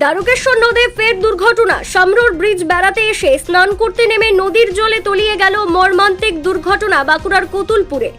দ্বারকেশ্বর নদে ফের দুর্ঘটনা। সামরোড ব্রিজ বেড়াতে এসে স্নান করতে নেমে নদীর জলে তলিয়ে গেল মর্মান্তিক দুর্ঘটনা বাঁকুড়ার কতুলপুরে।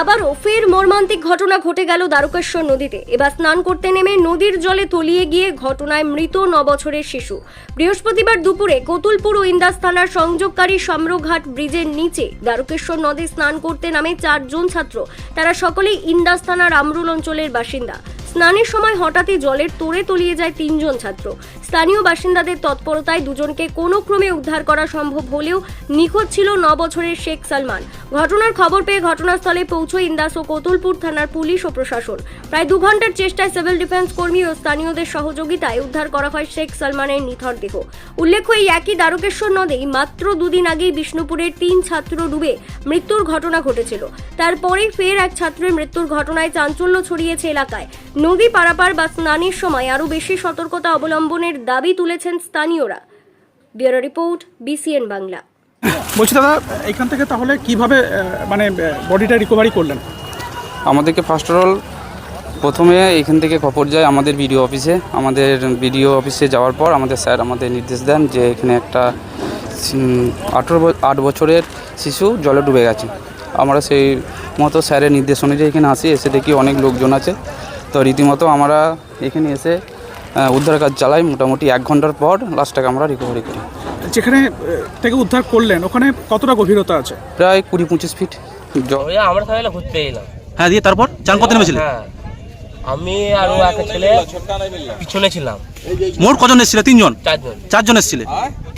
আবারও ফের মর্মান্তিক ঘটনা ঘটে গেল দ্বারকেশ্বর নদীতে। এবার স্নান করতে নেমে নদীর জলে তলিয়ে গিয়ে ঘটনায় মৃত ন বছরের শিশু। বৃহস্পতিবার দুপুরে কতুলপুর ও ইন্দাস থানার সংযোগকারী সাম্রঘাট ব্রিজের নিচে দ্বারকেশ্বর নদে স্নান করতে নামে চারজন ছাত্র। তারা সকলেই ইন্দাস থানার আমরুল অঞ্চলের বাসিন্দা। স্নানের সময় হঠাৎই জলের তোড়ে তলিয়ে যায় তিনজন ছাত্র। স্থানীয় বাসিন্দাদের তৎপরতায় দুজনকে কোনো ক্রমে উদ্ধার করা সম্ভব হলেও নিখোঁজ ছিল ন বছরের শেখ সালমান। ঘটনার খবর পেয়ে ঘটনাস্থলে পৌঁছয় ইন্দাস ও কোতুলপুর থানার পুলিশ ও প্রশাসন। প্রায় দু ঘণ্টার চেষ্টায় সিভিল ডিফেন্স কর্মী ও স্থানীয়দের সহযোগিতায় উদ্ধার করা হয় শেখ সালমানের নিথর দেহ। উল্লেখ্য, এই একই দ্বারকেশ্বর নদেই মাত্র দুদিন আগেই বিষ্ণুপুরের তিন ছাত্র ডুবে মৃত্যুর ঘটনা ঘটেছিল। তারপরেই ফের এক ছাত্রের মৃত্যুর ঘটনায় চাঞ্চল্য ছড়িয়েছে এলাকায়। নদী পারাপার বা স্নানের সময় আরও বেশি সতর্কতা অবলম্বনের দাবি তুলেছেন স্থানীয়রা। Bureau report BCN Bangla. বলছি দাদা এখান থেকে তাহলে কীভাবে মানে বডিটা রিকভারি করলেন? আমাদেরকে ফার্স্ট অফ অল প্রথমে এখান থেকে খবর যায় আমাদের বিডিও অফিসে। আমাদের বিডিও অফিসে যাওয়ার পর আমাদের স্যার আমাদের নির্দেশ দেন যে এখানে একটা আঠেরো আট বছরের শিশু জলে ডুবে গেছে। আমরা সেই মতো স্যারের নির্দেশ অনুযায়ী এখানে আসি এসে দেখি অনেক লোকজন আছে। তো রীতিমতো আমরা এখানে এসে উদ্ধার কাজ চালাই মোটামুটি এক ঘণ্টার পর লাস্টটাকে আমরা রিকভারি করি। যেখানে থেকে উদ্ধার করলেন ওখানে কতটা গভীরতা আছে? প্রায় কুড়ি পঁচিশ ফিট আমরা তাহলে ঘুরতে এলাম হ্যাঁ দিয়ে তারপর? চান করতে নেমেছিলেন হ্যাঁ। আমি আর একটা ছেলে পিছনে ছিলাম। মোট কজন এসেছিল? তিনজন? চারজন। চারজন এসেছিলে?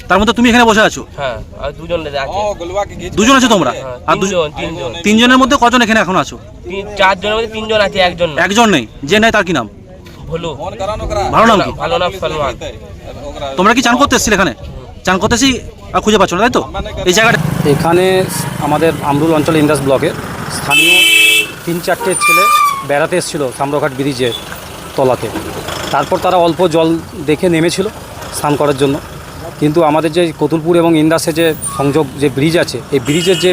তার মধ্যে তুমি এখানে বসে আছো? হ্যাঁ আর দুজন আছে। দুজন আছো তোমরা? হ্যাঁ, আর তিনজন তিনজনের মধ্যে কজন এখানে এখন আছো? চারজনের মধ্যে তিনজন আছে একজন একজন নেই। যে নাই তার কি নাম? ভুলু। ভালো নাম কি? ভালো নাম সলমান। তোমরা কি চান করতে এসেছিলে এখানে? চান করতে এসেই আর খুঁজে পাচ্ছ না তাই তো? এই জায়গাটা এখানে আমাদের আমরুল অঞ্চল ইন্দাস ব্লকে স্থানীয় তিন চারটে ছেলে বেড়াতে এসেছিল সামরঘাট ব্রিজের তলাতে। তারপর তারা অল্প জল দেখে নেমেছিল স্নান করার জন্য। কিন্তু আমাদের যে কতুলপুর এবং ইন্দাসে যে সংযোগ, যে ব্রিজ আছে, এই ব্রিজের যে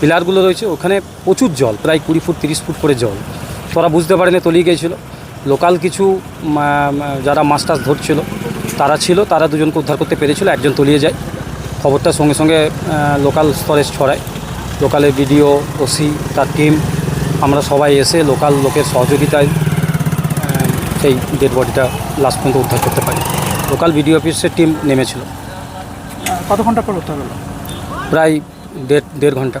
পিলারগুলো রয়েছে, ওখানে প্রচুর জল, প্রায় কুড়ি ফুট, তিরিশ ফুট করে জল। তোরা বুঝতে পারেনি, তলিয়ে গিয়েছিল। লোকাল কিছু যারা মাছ টাছ ধরছিল, তারা ছিল, তারা দুজনকে উদ্ধার করতে পেরেছিল, একজন তলিয়ে যায়। খবরটা সঙ্গে সঙ্গে লোকাল স্তরে ছড়ায়। লোকালের বিডিও ওসি তার টিম আমরা সবাই এসে লোকাল লোকের সহযোগিতায় সেই ডেড বডিটা লাস্ট পর্যন্ত উদ্ধার করতে পারি। লোকাল বিডিও অফিসের টিম নেমেছিল। কত ঘণ্টা পর উদ্ধার হলো? প্রায় দেড় দেড় ঘণ্টা।